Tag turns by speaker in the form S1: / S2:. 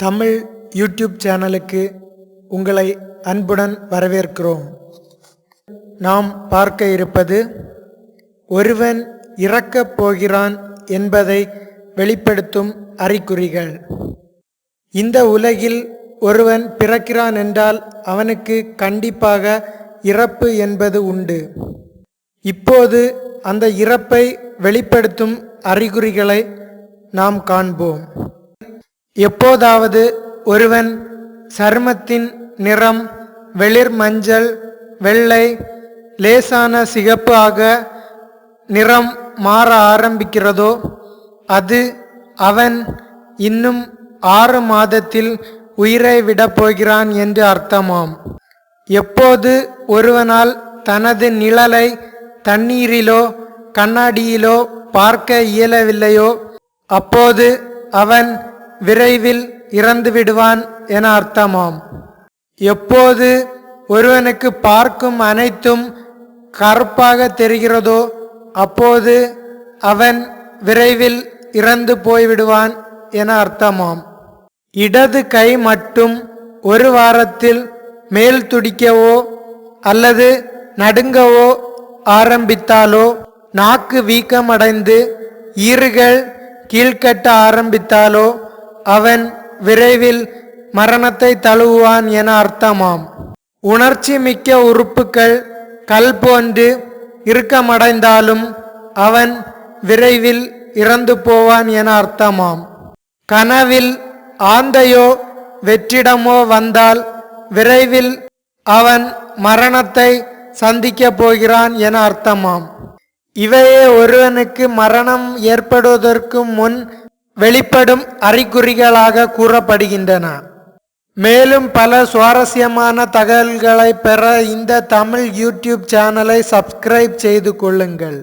S1: Tamil YouTube சேனலுக்கு உங்களை அன்புடன் வரவேற்கிறோம். நாம் பார்க்க இருப்பது ஒருவன் இறக்கப் போகிறான் என்பதை வெளிப்படுத்தும் அறிகுறிகள். இந்த உலகில் ஒருவன் பிறக்கிறான் என்றால் அவனுக்கு கண்டிப்பாக இறப்பு என்பது உண்டு. இப்போது அந்த இறப்பை வெளிப்படுத்தும் அறிகுறிகளை நாம் காண்போம். எப்போதாவது ஒருவன் சருமத்தின் நிறம் வெளிர் மஞ்சள் வெள்ளை லேசான சிகப்பு ஆக நிறம் மாற ஆரம்பிக்கிறதோ அது அவன் இன்னும் ஆறு மாதத்தில் உயிரை விடப் போகிறான் என்று அர்த்தமாம். எப்போது ஒருவனால் தனது நிழலை தண்ணீரிலோ கண்ணாடியிலோ பார்க்க இயலவில்லையோ அப்போது அவன் விரைவில் இறந்து விடுவான் என அர்த்தமாம். எப்போது ஒருவனுக்கு பார்க்கும் அனைத்தும் கருப்பாக தெரிகிறதோ அப்போது அவன் விரைவில் இறந்து போய்விடுவான் என அர்த்தமாம். இடது கை மட்டும் ஒரு வாரத்தில் மேல் துடிக்கவோ அல்லது நடுங்கவோ ஆரம்பித்தாலோ நாக்கு வீக்கமடைந்து ஈறுகள் கீழ்க்கட்ட ஆரம்பித்தாலோ அவன் விரைவில் மரணத்தை தழுவுவான் என அர்த்தமாம். உணர்ச்சி மிக்க உறுப்புகள் கல் போன்று இறுக்கமடைந்தாலும் அவன் விரைவில் இறந்து போவான் என அர்த்தமாம். கனவில் ஆந்தையோ வெற்றிடமோ வந்தால் விரைவில் அவன் மரணத்தை சந்திக்கப் போகிறான் என அர்த்தமாம். இவையே ஒருவனுக்கு மரணம் ஏற்படுவதற்கு முன் வெளிப்படும் அறிகுறிகளாக கூறப்படுகின்றன. மேலும் பல சுவாரஸ்யமான தகவல்களை பெற இந்த தமிழ் யூடியூப் சேனலை சப்ஸ்கிரைப் செய்து கொள்ளுங்கள்.